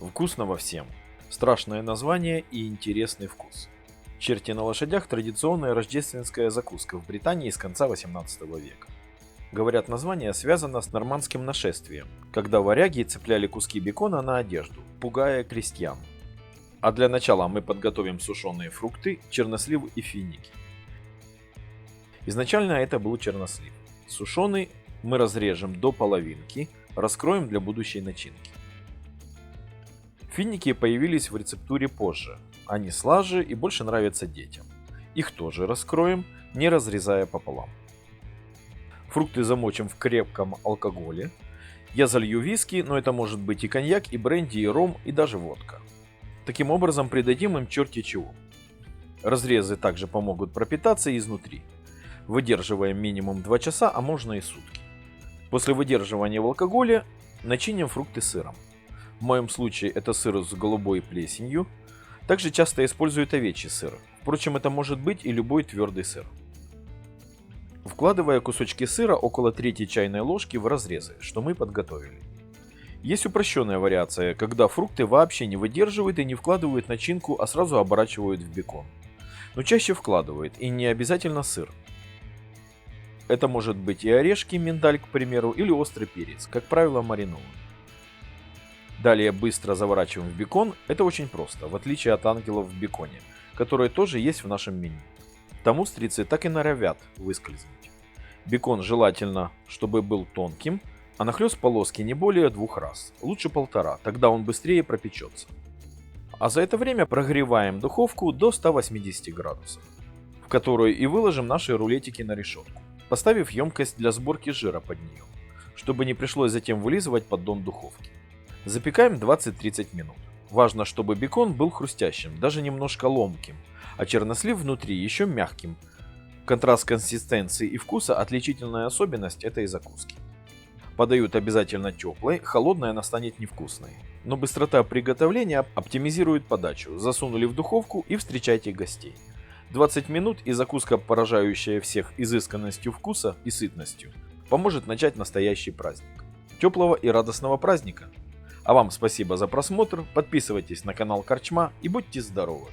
Вкусного всем. Страшное название и интересный вкус. Черти на лошадях – традиционная рождественская закуска в Британии с конца 18 века. Говорят, название связано с нормандским нашествием, когда варяги цепляли куски бекона на одежду, пугая крестьян. А для начала мы подготовим сушеные фрукты, чернослив и финики. Изначально это был чернослив. Сушеный мы разрежем до половинки, раскроем для будущей начинки. Финики появились в рецептуре позже. Они слаже и больше нравятся детям. Их тоже раскроем, не разрезая пополам. Фрукты замочим в крепком алкоголе. Я залью виски, но это может быть и коньяк, и бренди, и ром, и даже водка. Таким образом придадим им черти чего. Разрезы также помогут пропитаться изнутри. Выдерживаем минимум 2 часа, а можно и сутки. После выдерживания в алкоголе начиним фрукты сыром. В моем случае это сыр с голубой плесенью. Также часто используют овечий сыр. Впрочем, это может быть и любой твердый сыр. Вкладывая кусочки сыра около третьей чайной ложки в разрезы, что мы подготовили. Есть упрощенная вариация, когда фрукты вообще не выдерживают и не вкладывают начинку, а сразу оборачивают в бекон. Но чаще вкладывают, и не обязательно сыр. Это может быть и орешки, миндаль, к примеру, или острый перец, как правило маринован. Далее быстро заворачиваем в бекон, это очень просто, в отличие от ангелов в беконе, которые тоже есть в нашем меню. Там устрицы так и норовят выскользнуть. Бекон желательно, чтобы был тонким, а нахлест полоски не более двух раз, лучше полтора, тогда он быстрее пропечется. А за это время прогреваем духовку до 180 градусов, в которую и выложим наши рулетики на решетку поставив емкость для сборки жира под нее, чтобы не пришлось затем вылизывать поддон духовки. Запекаем 20-30 минут. Важно, чтобы бекон был хрустящим, даже немножко ломким, а чернослив внутри еще мягким. Контраст консистенции и вкуса – отличительная особенность этой закуски. Подают обязательно теплой, холодная она станет невкусной. Но быстрота приготовления оптимизирует подачу. Засунули в духовку и встречайте гостей. 20 минут и закуска, поражающая всех изысканностью вкуса и сытностью, поможет начать настоящий праздник. Теплого и радостного праздника! А вам спасибо за просмотр, подписывайтесь на канал Корчма и будьте здоровы!